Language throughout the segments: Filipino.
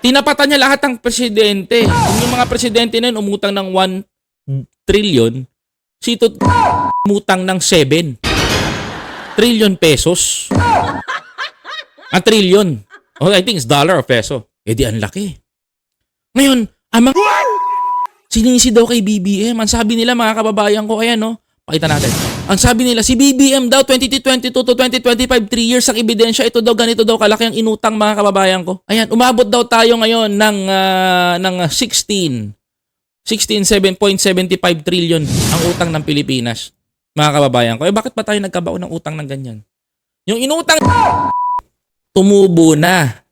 Tinapatan niya lahat ng presidente. Kung yung mga presidente na yun umutang ng 1 trillion, si Tut umutang ng 7 trillion pesos. A trillion. Oh, I think it's dollar or peso. Eh di ang laki. Ngayon, ang mga sinisi daw kay BBM. Ang sabi nila mga kababayan ko, ayan no, pakita natin. Ang sabi nila, si BBM daw 2022 to 2025, 3 years ang ebidensya. Ito daw, ganito daw kalaki ang inutang mga kababayan ko. Ayan, umabot daw tayo ngayon ng, ah, ng 16, 16, 7.75 trillion ang utang ng Pilipinas. Mga kababayan ko. Eh bakit pa tayo nagkabao ng utang ng ganyan? Yung inutang tumubo na.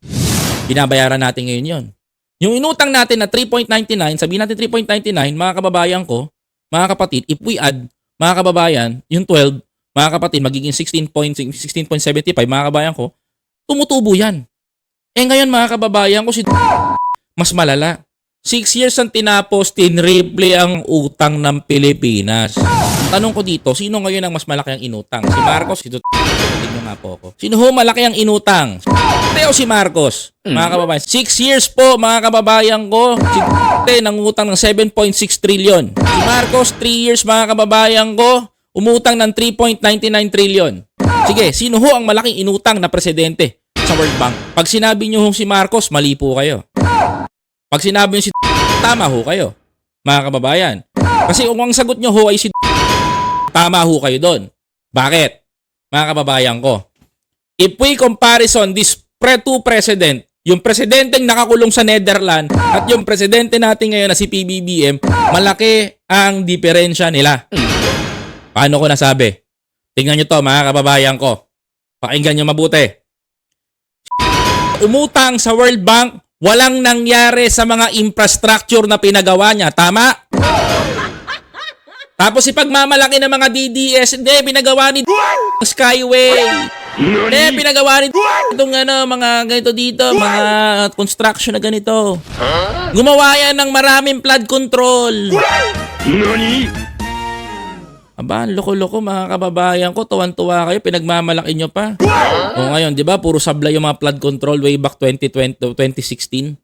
Binabayaran natin ngayon yon. Yung inutang natin na 3.99, sabihin natin 3.99, mga kababayan ko, mga kapatid, if we add, mga kababayan, yung 12, mga kapatid, magiging 16.16.75, mga kababayan ko, tumutubo yan. Eh ngayon, mga kababayan ko, si mas malala. Six years ang tinapos, tinriple ang utang ng Pilipinas. Tanong ko dito, sino ngayon ang mas malaki ang inutang? Si Marcos, si Duterte. Tingnan nga po ako. Sino ho malaki ang inutang? Si o si Marcos? Mga kababayan. Six years po, mga kababayan ko. Si Duterte nangutang ng 7.6 trillion. Si Marcos, 3 years, mga kababayan ko. Umutang ng 3.99 trillion. Sige, sino ho ang malaking inutang na presidente sa World Bank? Pag sinabi nyo si Marcos, mali po kayo. Pag sinabi nyo si tama ho kayo, mga kababayan. Kasi kung ang sagot nyo ho ay si tama ho kayo doon. Bakit? Mga kababayan ko. If we comparison this pre to president, yung presidenteng nakakulong sa Netherlands at yung presidente natin ngayon na si PBBM, malaki ang diferensya nila. Paano ko nasabi? Tingnan nyo to mga kababayan ko. Pakinggan nyo mabuti. Umutang sa World Bank, walang nangyari sa mga infrastructure na pinagawa niya. Tama? Tapos ipagmamalaki ng mga DDS, hindi, pinagawa ni Skyway. Hindi, pinagawa ni itong ano, mga ganito dito, mga construction na ganito. Gumawa yan ng maraming flood control. Aba, ang loko-loko mga kababayan ko, tuwan-tuwa kayo, pinagmamalaki nyo pa. O ngayon, di ba, puro sablay yung mga flood control way back 2020, 2016.